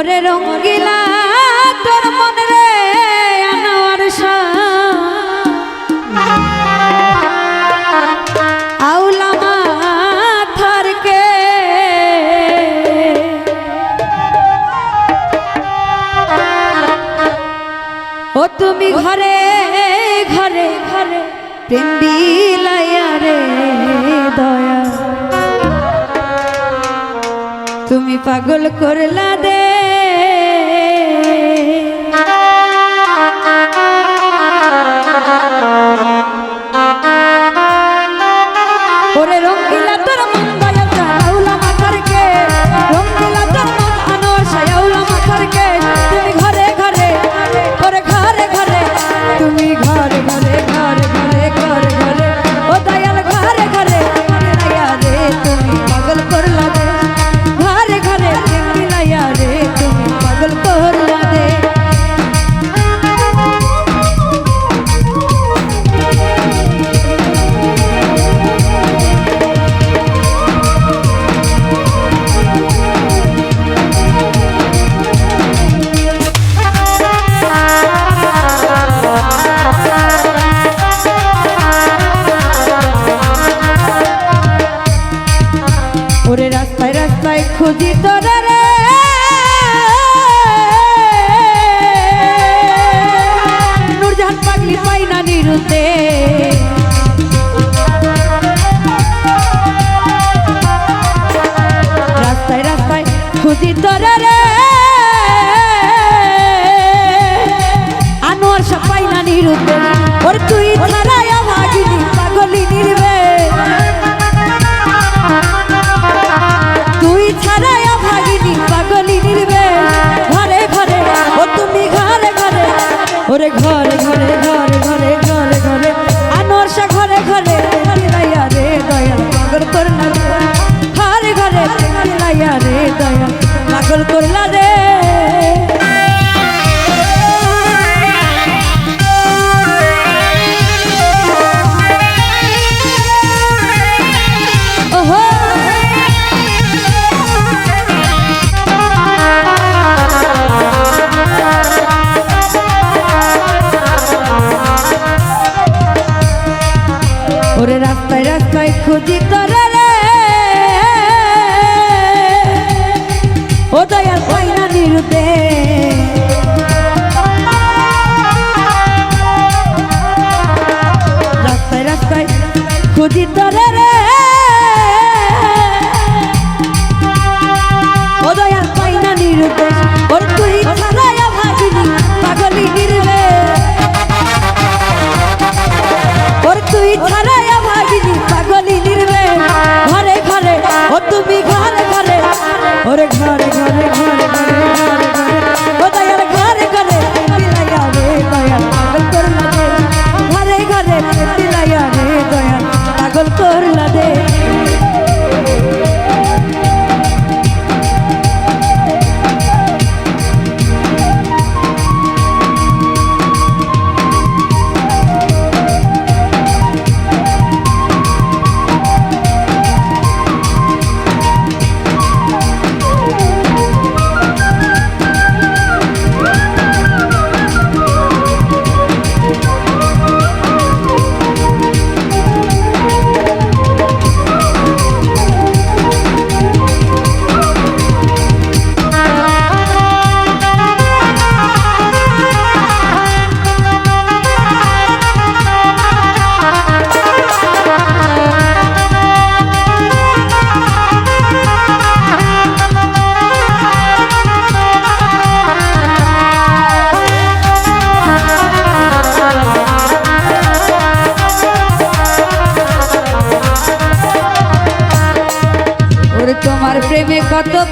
ওরে রঙ্গিলা, তোর মন রে আনোয়ার ও তুমি ঘরে ঘরে ঘরে, প্রেম বিলাইয়া রে দয়া। তুমি পাগল করলা দে না নিরুদ্দেশ ওর তুই ধারা ভিতরে রে। ও দয়াল পাইনা নিরুতে রাস্তায় রাস্তায় খুঁজি তরে রে। ও দয়াল পাইনা নিরুতে ওর তুই ছাড়াইয়া ভাগিনি, পাগলি গিরবে ওর তুই ওরে ঘরে ঘরে ঘরে।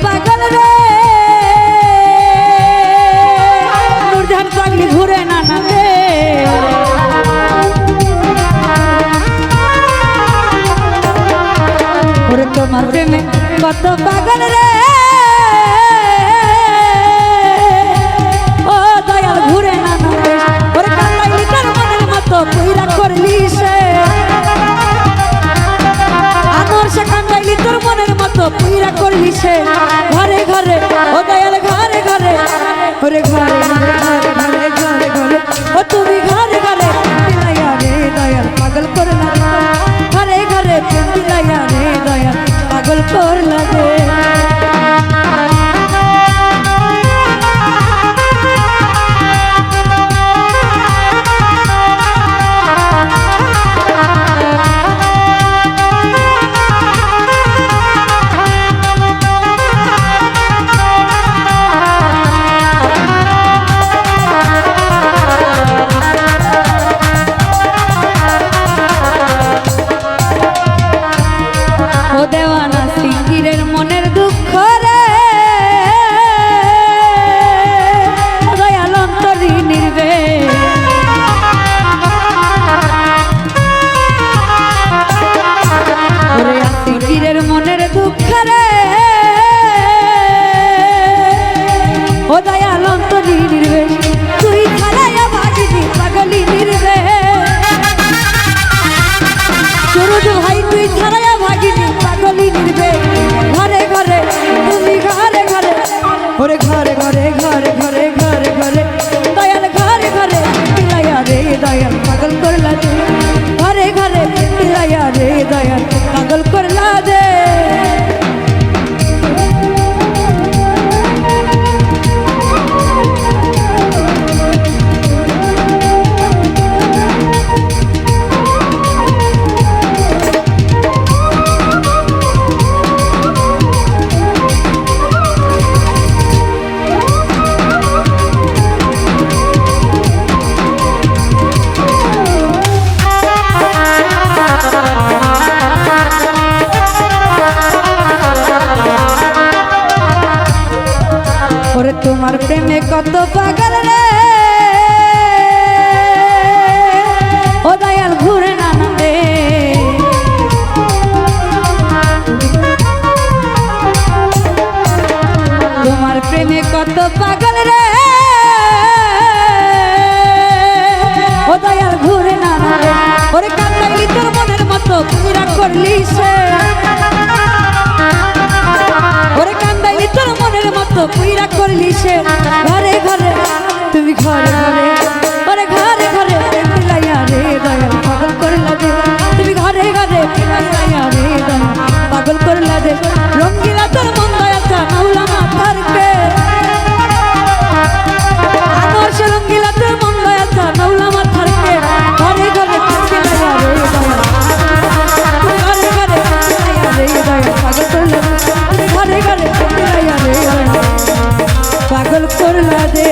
পাগল রে। নুরজাহান সঙ্গে ঘুরে নানাতে ওরে তোমার প্রেমে কত পাগল রে। এসে ঘরে ঘরে, ও দয়াল ঘরে ঘরে। ঘরে ঘরে ঘরে ঘরে ঘরে ঘরে। ও তুমি ঘরে ঘরে। পিলাইয়া রে দয়াল, পাগল করলাম ঘরে ঘরে পিলাইয়া রে দয়াল, পাগল করলাম ও দয়াল অন্তরীর কত পাগল রে? ও দয়াল ঘুরে না রে তোমার প্রেমে কত পাগল রে? ও দয়াল ঘুরে না ওরে কান্দাইলি তোর মনের মতো পুরা করলি সে। দে। রঙ্গিলা তোর মন দয়াটা নাউলা মাথার আদর্শ রঙ্গিলা তোর মন দয়াটা নাউলা মাথার কে ঘরে ঘরে পিলাইয়া রে দয়াল ঘরে ঘরে পিলাইয়া রে দয়াল পাগল করলা, ঘরে ঘরে পিলাইয়া রে দয়াল পাগল করলা দে